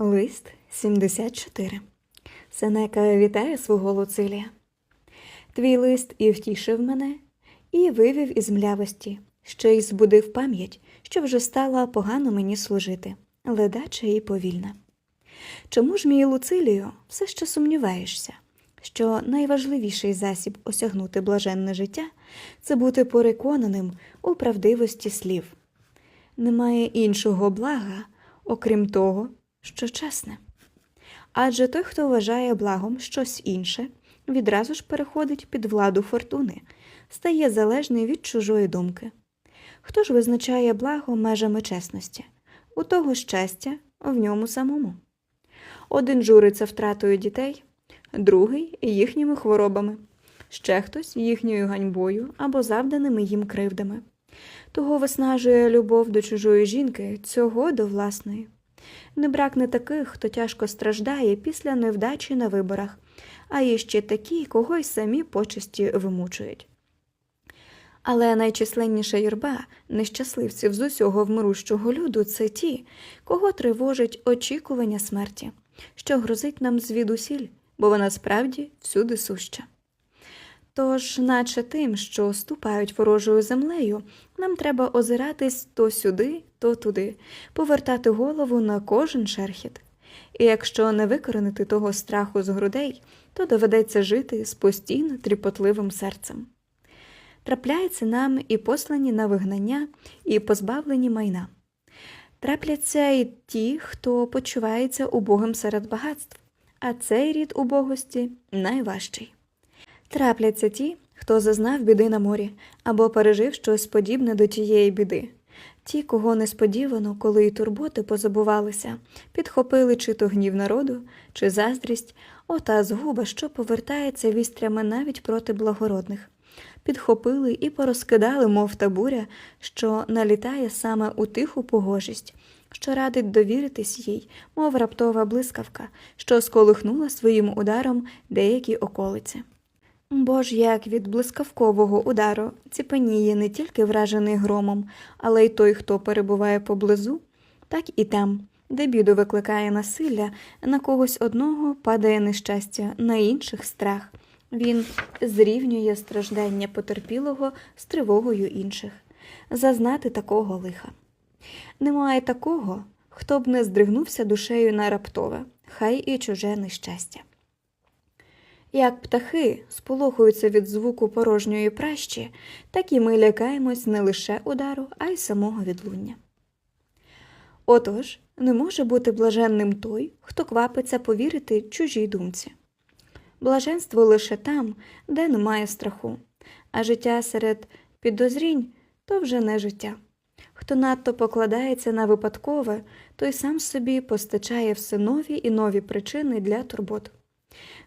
Лист 74. Сенека вітає свого Луцилія. Твій лист і втішив мене, і вивів із млявості, ще й збудив пам'ять, що вже стала погано мені служити, ледача і повільна. Чому ж, мій Луцилію, все ще сумніваєшся, що найважливіший засіб осягнути блаженне життя це бути переконаним у правдивості слів? Немає іншого блага, окрім того, що чесне. Адже той, хто вважає благом щось інше, відразу ж переходить під владу фортуни, стає залежний від чужої думки. Хто ж визначає благо межами чесності? У того щастя в ньому самому. Один журиться втратою дітей, другий їхніми хворобами, ще хтось їхньою ганьбою або завданими їм кривдами. Того виснажує любов до чужої жінки, цього до власної. Не бракне таких, хто тяжко страждає після невдачі на виборах, а є ще такі, кого й самі почесті вимучують. Але найчисленніша юрба нещасливців з усього вмирущого люду це ті, кого тривожить очікування смерті, що грозить нам звідусіль, бо вона справді всюди суща. Тож, наче тим, що ступають ворожою землею, нам треба озиратись то сюди, то туди, повертати голову на кожен шерхіт. І якщо не викоренити того страху з грудей, то доведеться жити з постійно тріпотливим серцем. Трапляється нам і послані на вигнання, і позбавлені майна. Трапляться і ті, хто почувається убогим серед багатств, а цей рід убогості найважчий. Трапляться ті, хто зазнав біди на морі або пережив щось подібне до тієї біди. Ті, кого несподівано, коли й турботи позабувалися, підхопили чи то гнів народу, чи заздрість, ота згуба, що повертається вістрями навіть проти благородних. Підхопили і порозкидали, мов та буря, що налітає саме у тиху погожість, що радить довіритись їй, мов раптова блискавка, що сколихнула своїм ударом деякі околиці. Бо ж як від блискавкового удару ціпеніє не тільки вражений громом, але й той, хто перебуває поблизу, так і там, де біду викликає насилля, на когось одного падає нещастя, на інших страх. Він зрівнює страждання потерпілого з тривогою інших, зазнати такого лиха. Немає такого, хто б не здригнувся душею на раптове, хай і чуже нещастя. Як птахи сполохуються від звуку порожньої пращі, так і ми лякаємось не лише удару, а й самого відлуння. Отож, не може бути блаженним той, хто квапиться повірити чужій думці. Блаженство лише там, де немає страху, а життя серед підозрінь то вже не життя. Хто надто покладається на випадкове, той сам собі постачає все нові і нові причини для турбот.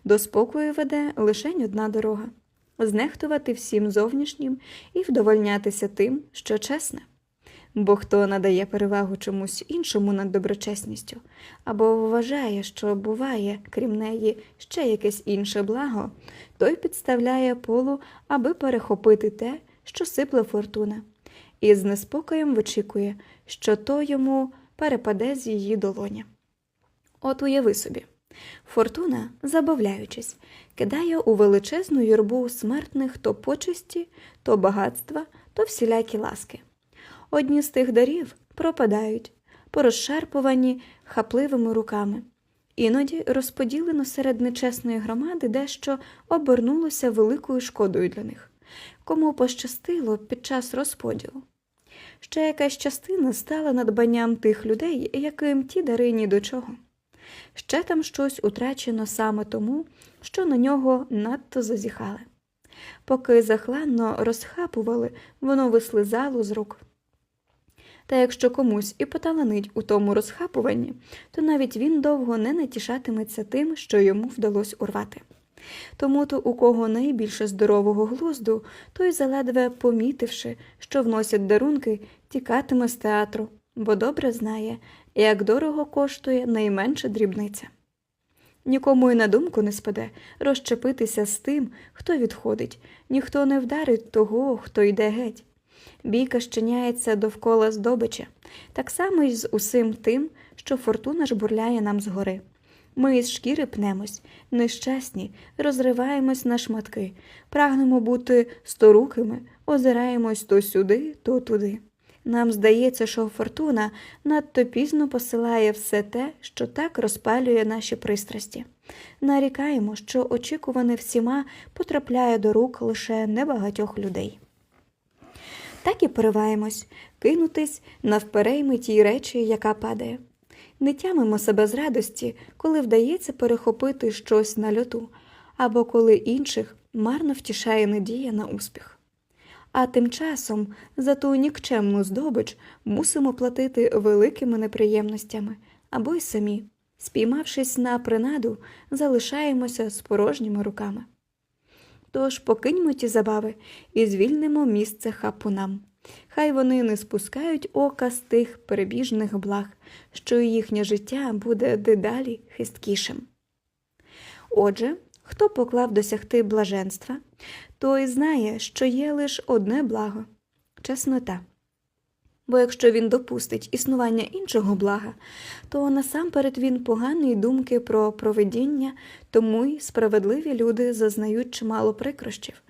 До спокою веде лише одна дорога знехтувати всім зовнішнім і вдовольнятися тим, що чесне. Бо хто надає перевагу чомусь іншому над доброчесністю, або вважає, що буває, крім неї, ще якесь інше благо, той підставляє полу, аби перехопити те, що сипле фортуна, і з неспокоєм вичікує, що то йому перепаде з її долоні. От уяви собі. Фортуна, забавляючись, кидає у величезну юрбу смертних то почесті, то багатства, то всілякі ласки. Одні з тих дарів пропадають, порозшарпувані хапливими руками. Іноді розподілено серед нечесної громади дещо обернулося великою шкодою для них, кому пощастило під час розподілу. Ще якась частина стала надбанням тих людей, яким ті дари ні до чого. Ще там щось утрачено саме тому, що на нього надто зазіхали. Поки захланно розхапували, воно вислизало з рук. Та якщо комусь і поталанить у тому розхапуванні, то навіть він довго не натішатиметься тим, що йому вдалося урвати. Тому то, у кого найбільше здорового глузду, той, заледве помітивши, що вносять дарунки, тікатиме з театру, бо добре знає, як дорого коштує найменша дрібниця. Нікому й на думку не спаде розчепитися з тим, хто відходить, ніхто не вдарить того, хто йде геть. Бійка щиняється довкола здобича, так само й з усім тим, що фортуна жбурляє нам згори. Ми із шкіри пнемось, нещасні, розриваємось на шматки, прагнемо бути сторукими, озираємось то сюди, то туди. Нам здається, що фортуна надто пізно посилає все те, що так розпалює наші пристрасті. Нарікаємо, що очікуване всіма потрапляє до рук лише небагатьох людей. Так і пориваємось, кинутись навперейми тій речі, яка падає. Не тямимо себе з радості, коли вдається перехопити щось на льоту, або коли інших марно втішає надія на успіх. А тим часом за ту нікчемну здобич мусимо платити великими неприємностями або й самі, спіймавшись на принаду, залишаємося з порожніми руками. Тож покиньмо ті забави і звільнимо місце хапунам. Хай вони не спускають ока з тих перебіжних благ, що їхнє життя буде дедалі хисткішим. Отже, хто поклав досягти блаженства, той знає, що є лише одне благо чеснота. Бо якщо він допустить існування іншого блага, то насамперед він поганої думки про проведіння, тому й справедливі люди зазнають чимало прикрощів,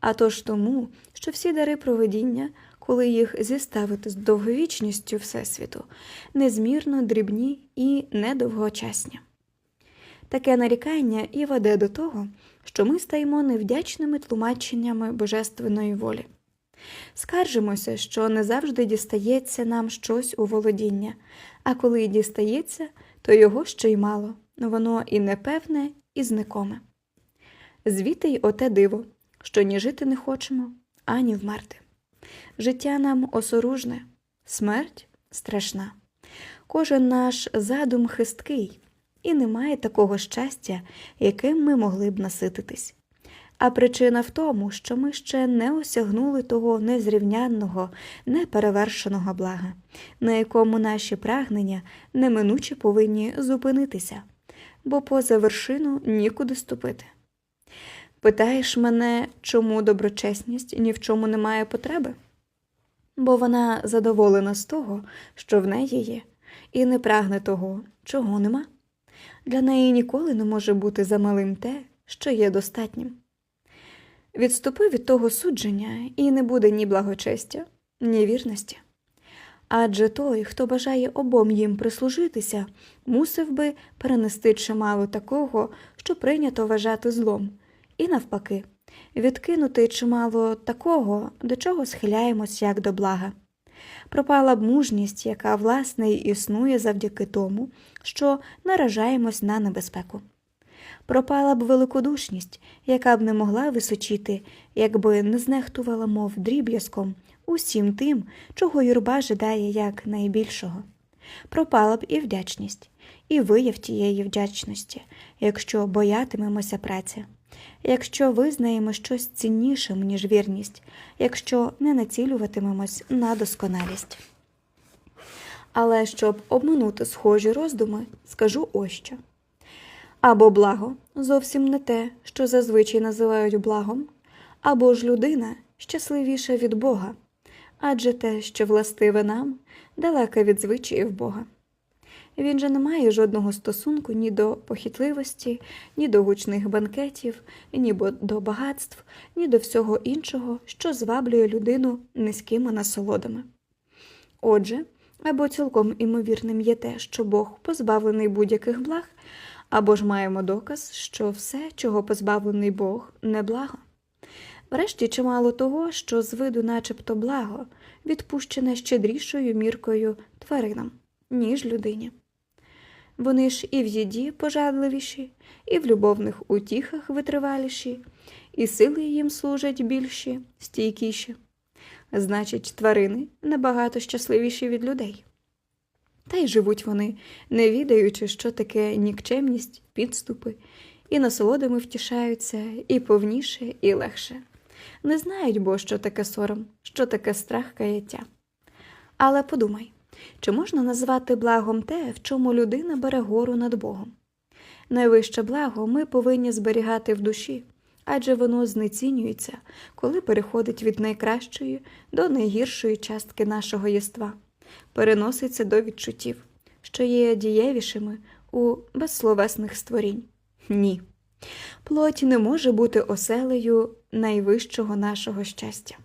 а то ж тому, що всі дари проведіння, коли їх зіставити з довговічністю Всесвіту, незмірно дрібні і недовгочасні. Таке нарікання і веде до того, що ми стаємо невдячними тлумаченнями божественної волі. Скаржимося, що не завжди дістається нам щось у володіння, а коли дістається, то його ще й мало, воно і непевне, і зникоме. Звідти й оте диво, що ні жити не хочемо, ані вмерти. Життя нам осоружне, смерть страшна. Кожен наш задум хисткий, і немає такого щастя, яким ми могли б насититись. А причина в тому, що ми ще не осягнули того незрівнянного, неперевершеного блага, на якому наші прагнення неминуче повинні зупинитися, бо поза вершину нікуди ступити. Питаєш мене, чому доброчесність ні в чому не має потреби? Бо вона задоволена з того, що в неї є, і не прагне того, чого нема. Для неї ніколи не може бути замалим те, що є достатнім. Відступи від того судження, і не буде ні благочестя, ні вірності. Адже той, хто бажає обом їм прислужитися, мусив би перенести чимало такого, що прийнято вважати злом, і навпаки, відкинути чимало такого, до чого схиляємось як до блага. Пропала б мужність, яка власне існує завдяки тому, що наражаємось на небезпеку. Пропала б великодушність, яка б не могла височити, якби не знехтувала, мов дріб'язком, усім тим, чого юрба жадає як найбільшого. Пропала б і вдячність, і вияв тієї вдячності, якщо боятимемося праці, якщо визнаємо щось ціннішим, ніж вірність, якщо не націлюватимемось на досконалість. Але щоб обминути схожі роздуми, скажу ось що. Або благо зовсім не те, що зазвичай називають благом, або ж людина щасливіша від Бога, адже те, що властиве нам, далеке від звичаїв Бога. Він же не має жодного стосунку ні до похитливості, ні до гучних банкетів, ні до багатств, ні до всього іншого, що зваблює людину низькими насолодами. Отже, або цілком імовірним є те, що Бог позбавлений будь-яких благ, або ж маємо доказ, що все, чого позбавлений Бог, не благо. Врешті чимало того, що з виду начебто благо, відпущене щедрішою міркою тваринам, ніж людині. Вони ж і в їді пожадливіші, і в любовних утіхах витриваліші, і сили їм служать більші, стійкіші. Значить, тварини набагато щасливіші від людей. Та й живуть вони, не відаючи, що таке нікчемність, підступи, і насолодами втішаються, і повніше, і легше. Не знають бо, що таке сором, що таке страх каяття. Але подумай, чи можна назвати благом те, в чому людина бере гору над Богом? Найвище благо ми повинні зберігати в душі, адже воно знецінюється, коли переходить від найкращої до найгіршої частки нашого єства, переноситься до відчуттів, що є дієвішими у безсловесних створінь? Ні. Плоть не може бути оселею найвищого нашого щастя.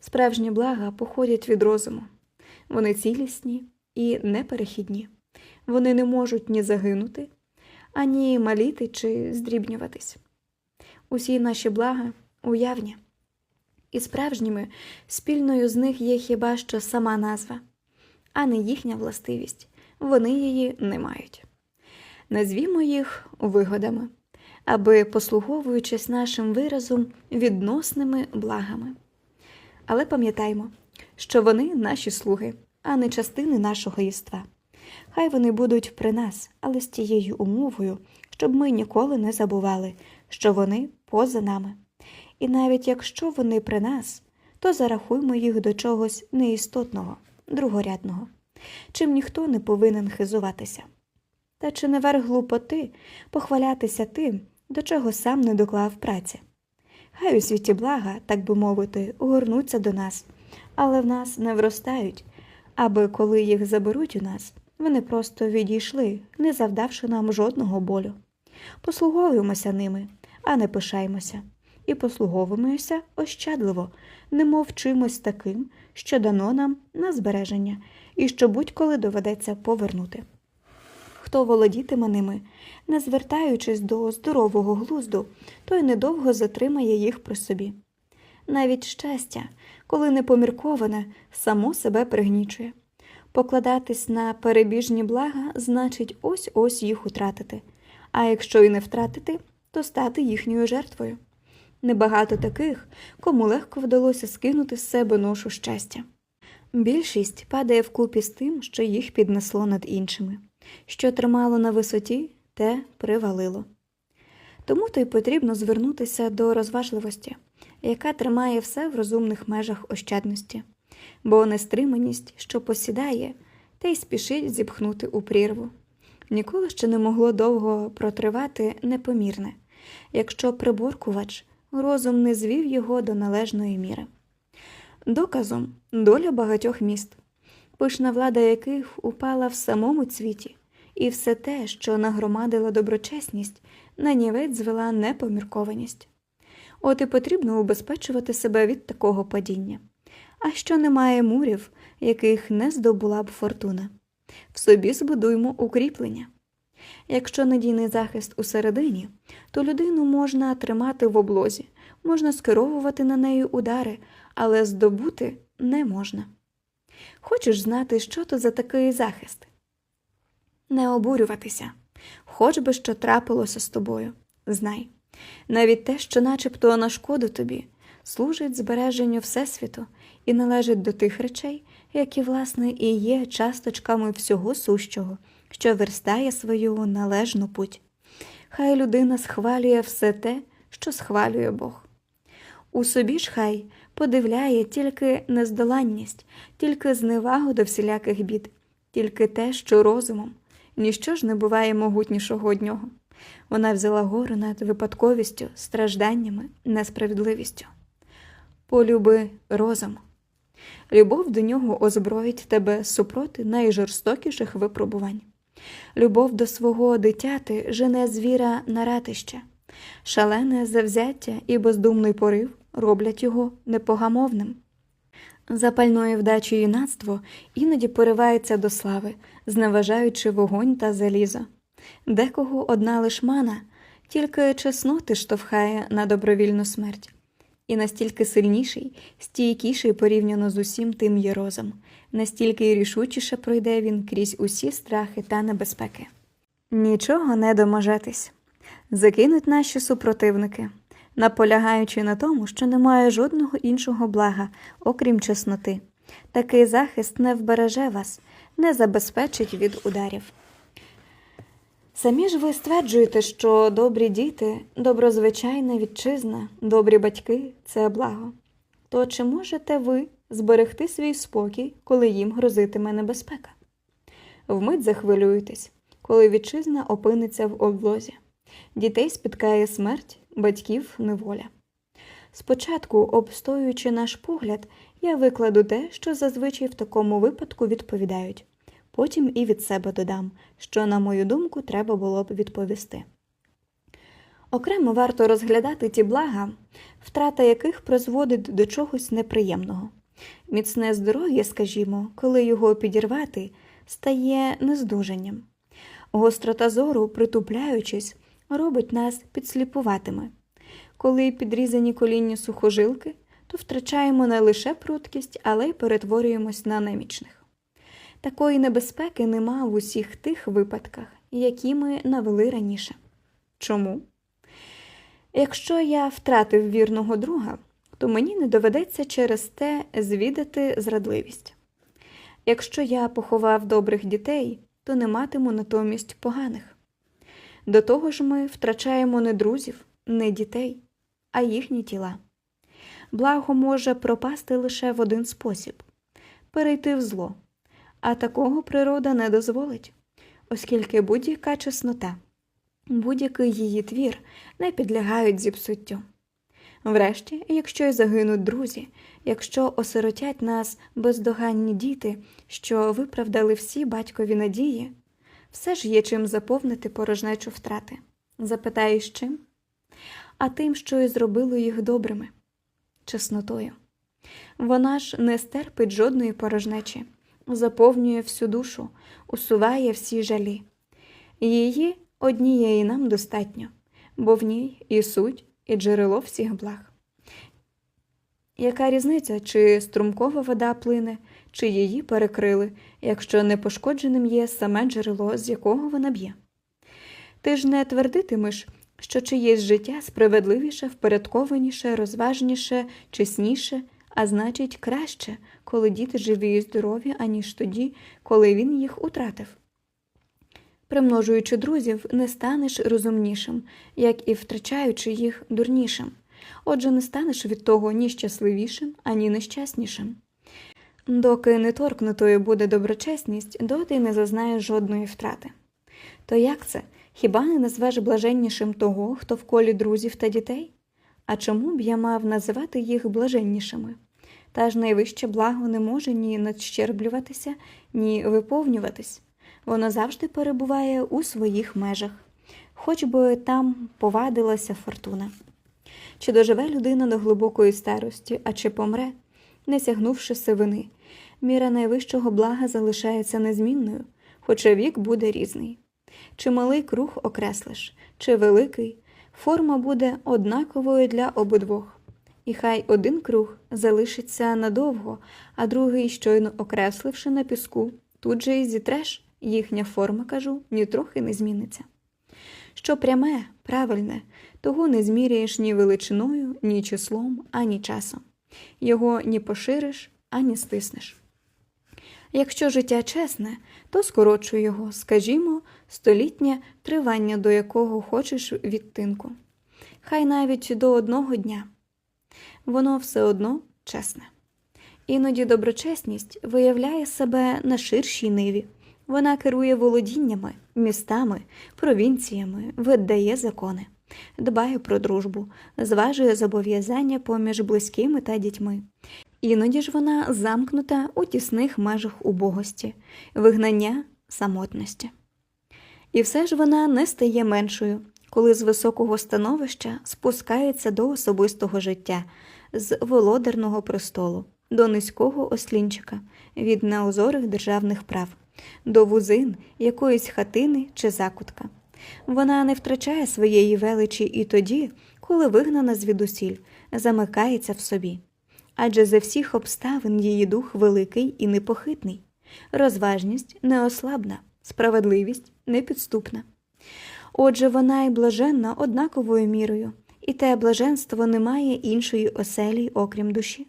Справжні блага походять від розуму. Вони цілісні і неперехідні. Вони не можуть ні загинути, ані маліти чи здрібнюватись. Усі наші блага уявні, і справжніми спільною з них є хіба що сама назва, а не їхня властивість. Вони її не мають. Назвімо їх вигодами, аби послуговуючись нашим виразом відносними благами. Але пам'ятаймо, що вони наші слуги, а не частини нашого єства. Хай вони будуть при нас, але з тією умовою, щоб ми ніколи не забували, що вони поза нами. І навіть якщо вони при нас, то зарахуймо їх до чогось неістотного, другорядного, чим ніхто не повинен хизуватися. Та чи не верх глупоти похвалятися тим, до чого сам не доклав праці? Хай у світі блага, так би мовити, горнуться до нас, але в нас не вростають, аби коли їх заберуть у нас, вони просто відійшли, не завдавши нам жодного болю. Послуговуємося ними, а не пишаємося, і послуговуємося ощадливо, немов чимось таким, що дано нам на збереження, і що будь-коли доведеться повернути. Хто володітиме ними, не звертаючись до здорового глузду, той недовго затримає їх при собі. Навіть щастя, коли не помірковане, само себе пригнічує. Покладатись на перебіжні блага значить ось ось їх утратити, а якщо і не втратити, то стати їхньою жертвою. Небагато таких, кому легко вдалося скинути з себе ношу щастя. Більшість падає вкупі з тим, що їх піднесло над іншими, що тримало на висоті, те привалило. Тому то й потрібно звернутися до розважливості, яка тримає все в розумних межах ощадності, бо нестриманість, що посідає, те й спішить зіпхнути у прірву. Ніколи ще не могло довго протривати непомірне, якщо приборкувач розум не звів його до належної міри. Доказом доля багатьох міст, пишна влада яких упала в самому цвіті, і все те, що нагромадила доброчесність, на нівець звела непоміркованість. От і потрібно убезпечувати себе від такого падіння. А що немає мурів, яких не здобула б фортуна. В собі збудуймо укріплення. Якщо надійний захист усередині, то людину можна тримати в облозі, можна скеровувати на неї удари, але здобути не можна. Хочеш знати, що то за такий захист? Не обурюватися, хоч би що трапилося з тобою, знай. Навіть те, що начебто на шкоду тобі, служить збереженню Всесвіту і належить до тих речей, які, власне, і є часточками всього сущого, що верстає свою належну путь. Хай людина схвалює все те, що схвалює Бог. У собі ж хай подивляє тільки нездоланність, тільки зневагу до всіляких бід, тільки те, що розумом, ніщо ж не буває могутнішого од нього. Вона взяла гору над випадковістю, стражданнями, несправедливістю. Полюби розум. Любов до нього озброїть тебе супроти найжорстокіших випробувань. Любов до свого дитяти жене звіра на ратище, шалене завзяття і бездумний порив роблять його непогамовним. Запальної вдачі юнацтво іноді поривається до слави, зневажаючи вогонь та залізо. Декого одна лиш мана, тільки чесноти штовхає на добровільну смерть. І настільки сильніший, стійкіший порівняно з усім тим є розум, настільки рішучіше пройде він крізь усі страхи та небезпеки. Нічого не доможетись. Закинуть наші супротивники, наполягаючи на тому, що немає жодного іншого блага, окрім чесноти. Такий захист не вбереже вас, не забезпечить від ударів. Самі ж ви стверджуєте, що добрі діти, доброзвичайна вітчизна, добрі батьки це благо. То чи можете ви зберегти свій спокій, коли їм грозитиме небезпека? Вмить захвилюєтесь, коли вітчизна опиниться в облозі. Дітей спіткає смерть, батьків неволя. Спочатку, обстоюючи наш погляд, я викладу те, що зазвичай в такому випадку відповідають потім і від себе додам, що, на мою думку, треба було б відповісти. Окремо варто розглядати ті блага, втрата яких призводить до чогось неприємного. Міцне здоров'я, скажімо, коли його підірвати, стає нездужанням. Гострота зору, притупляючись, робить нас підсліпуватими. Коли підрізані колінні сухожилки, то втрачаємо не лише пруткість, але й перетворюємось на немічних. Такої небезпеки нема в усіх тих випадках, які ми навели раніше. Чому? Якщо я втратив вірного друга, то мені не доведеться через те звідати зрадливість. Якщо я поховав добрих дітей, то не матиму натомість поганих. До того ж ми втрачаємо не друзів, не дітей, а їхні тіла. Благо може пропасти лише в один спосіб перейти в зло, а такого природа не дозволить, оскільки будь-яка чеснота, будь-який її твір не підлягають зіпсуттю. Врешті, якщо й загинуть друзі, якщо осиротять нас бездоганні діти, що виправдали всі батькові надії, все ж є чим заповнити порожнечу втрати. Запитаєш чим? А тим, що й зробило їх добрими чеснотою. Вона ж не стерпить жодної порожнечі, заповнює всю душу, усуває всі жалі. Її однієї нам достатньо, бо в ній і суть, і джерело всіх благ. Яка різниця, чи струмкова вода плине, чи її перекрили, якщо непошкодженим є саме джерело, з якого вона б'є? Ти ж не твердитимеш, що чиєсь життя справедливіше, впорядкованіше, розважніше, чесніше, а значить краще, коли діти живі і здорові, аніж тоді, коли він їх утратив. Примножуючи друзів, не станеш розумнішим, як і втрачаючи їх дурнішим. Отже, не станеш від того ні щасливішим, ані нещаснішим. Доки не торкнутою буде доброчесність, доти не зазнаєш жодної втрати. То як це? Хіба не назвеш блаженнішим того, хто в колі друзів та дітей? А чому б я мав називати їх блаженнішими? Та ж найвище благо не може ні надщерблюватися, ні виповнюватись. Воно завжди перебуває у своїх межах, хоч би там повадилася фортуна. Чи доживе людина до глибокої старості, а чи помре, не сягнувши сивини, міра найвищого блага залишається незмінною, хоча вік буде різний. Чи малий круг окреслиш, чи великий, форма буде однаковою для обидвох. І хай один круг залишиться надовго, а другий, щойно окресливши на піску, тут же і зітреш, їхня форма, кажу, нітрохи не зміниться. Що пряме, правильне, того не зміряєш ні величиною, ні числом, ані часом. Його ні пошириш, ані стиснеш. Якщо життя чесне, то скорочуй його, скажімо, столітнє тривання, до якого хочеш відтинку. Хай навіть до одного дня. Воно все одно чесне. Іноді доброчесність виявляє себе на ширшій ниві. Вона керує володіннями, містами, провінціями, видає закони, дбає про дружбу, зважує зобов'язання поміж близькими та дітьми. Іноді ж вона замкнута у тісних межах убогості, вигнання самотності. І все ж вона не стає меншою, коли з високого становища спускається до особистого життя, з володарного престолу, до низького ослінчика, від неозорих державних прав, до вузин якоїсь хатини чи закутка. Вона не втрачає своєї величі і тоді, коли вигнана звідусіль, замикається в собі. Адже за всіх обставин її дух великий і непохитний, розважність неослабна, справедливість непідступна. Отже, вона й блаженна однаковою мірою, і те блаженство не має іншої оселі, окрім душі.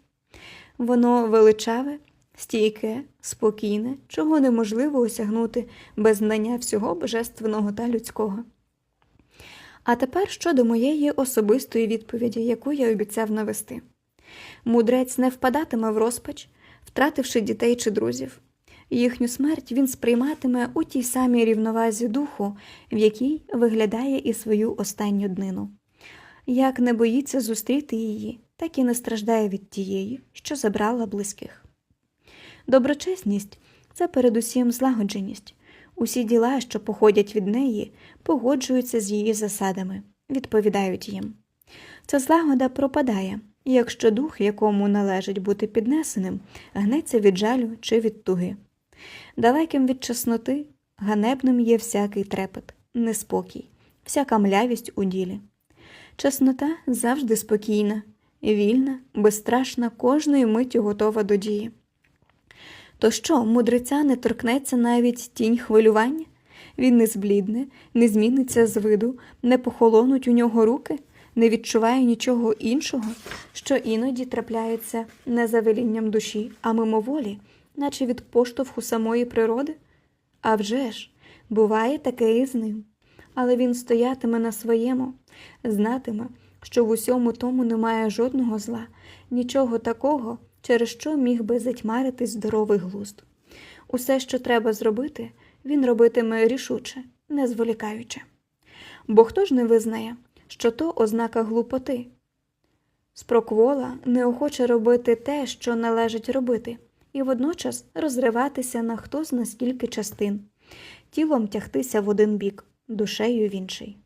Воно величаве, стійке, спокійне, чого неможливо осягнути без знання всього божественного та людського. А тепер щодо моєї особистої відповіді, яку я обіцяв навести. Мудрець не впадатиме в розпач, втративши дітей чи друзів. Їхню смерть він сприйматиме у тій самій рівновазі духу, в якій виглядає і свою останню днину. Як не боїться зустріти її, так і не страждає від тієї, що забрала близьких. Доброчесність це передусім злагодженість. Усі діла, що походять від неї, погоджуються з її засадами, відповідають їм. Ця злагода пропадає, якщо дух, якому належить бути піднесеним, гнеться від жалю чи від туги. Далеким від чесноти, ганебним є всякий трепет, неспокій, всяка млявість у ділі. Чеснота завжди спокійна, вільна, безстрашна, кожної миттю готова до дії. То що, мудреця не торкнеться навіть тінь хвилювання? Він не зблідне, не зміниться з виду, не похолонуть у нього руки, не відчуває нічого іншого, що іноді трапляється не за велінням душі, а мимоволі, наче від поштовху самої природи? А вже ж, буває таке і з ним. Але він стоятиме на своєму, знатиме, що в усьому тому немає жодного зла, нічого такого, через що міг би затьмарити здоровий глузд. Усе, що треба зробити, він робитиме рішуче, не зволікаючи. Бо хто ж не визнає, що то ознака глупоти? Спроквола неохоче робити те, що належить робити, і водночас розриватися на хто зна скільки частин, тілом тягтися в один бік, душею в інший.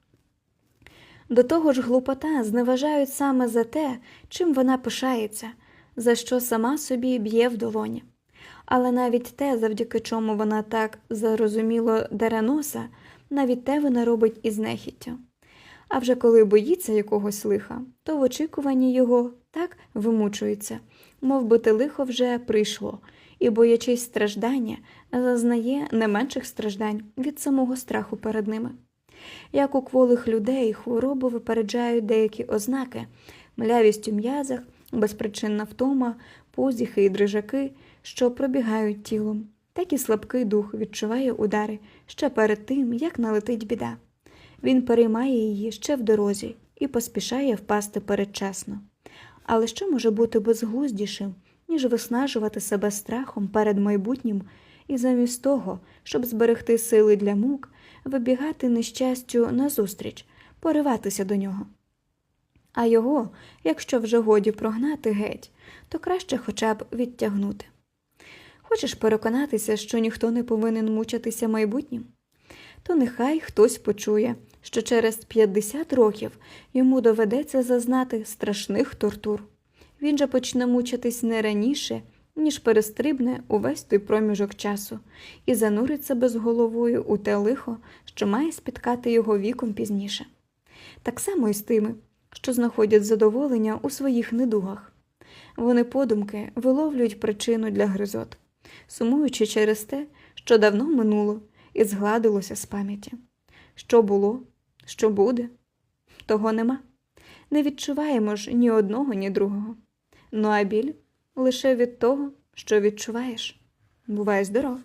До того ж, глупота зневажають саме за те, чим вона пишається, за що сама собі б'є в долоні. Але навіть те, завдяки чому вона так зарозуміло дере носа, навіть те вона робить із нехіттю. А вже коли боїться якогось лиха, то в очікуванні його так вимучується, мов би те лихо вже прийшло, і, боячись страждання, зазнає не менших страждань від самого страху перед ними. Як у кволих людей хворобу випереджають деякі ознаки, млявість у м'язах, безпричинна втома, позіхи і дрижаки, що пробігають тілом, так і слабкий дух відчуває удари ще перед тим, як налетить біда. Він переймає її ще в дорозі і поспішає впасти передчасно. Але що може бути безглуздішим, ніж виснажувати себе страхом перед майбутнім і замість того, щоб зберегти сили для мук, вибігати нещастю назустріч, пориватися до нього. А його, якщо вже годі прогнати геть, то краще хоча б відтягнути. Хочеш переконатися, що ніхто не повинен мучитися майбутнім? То нехай хтось почує, що через 50 років йому доведеться зазнати страшних тортур. Він же почне мучитись не раніше, ніж перестрибне увесь той проміжок часу і зануриться безголовою у те лихо, що має спіткати його віком пізніше. Так само і з тими, що знаходять задоволення у своїх недугах. Вони подумки виловлюють причину для гризот, сумуючи через те, що давно минуло і згладилося з пам'яті. Що було, що буде, того нема. Не відчуваємо ж ні одного, ні другого. Ну а біль лише від того, що відчуваєш. Бувай здоров!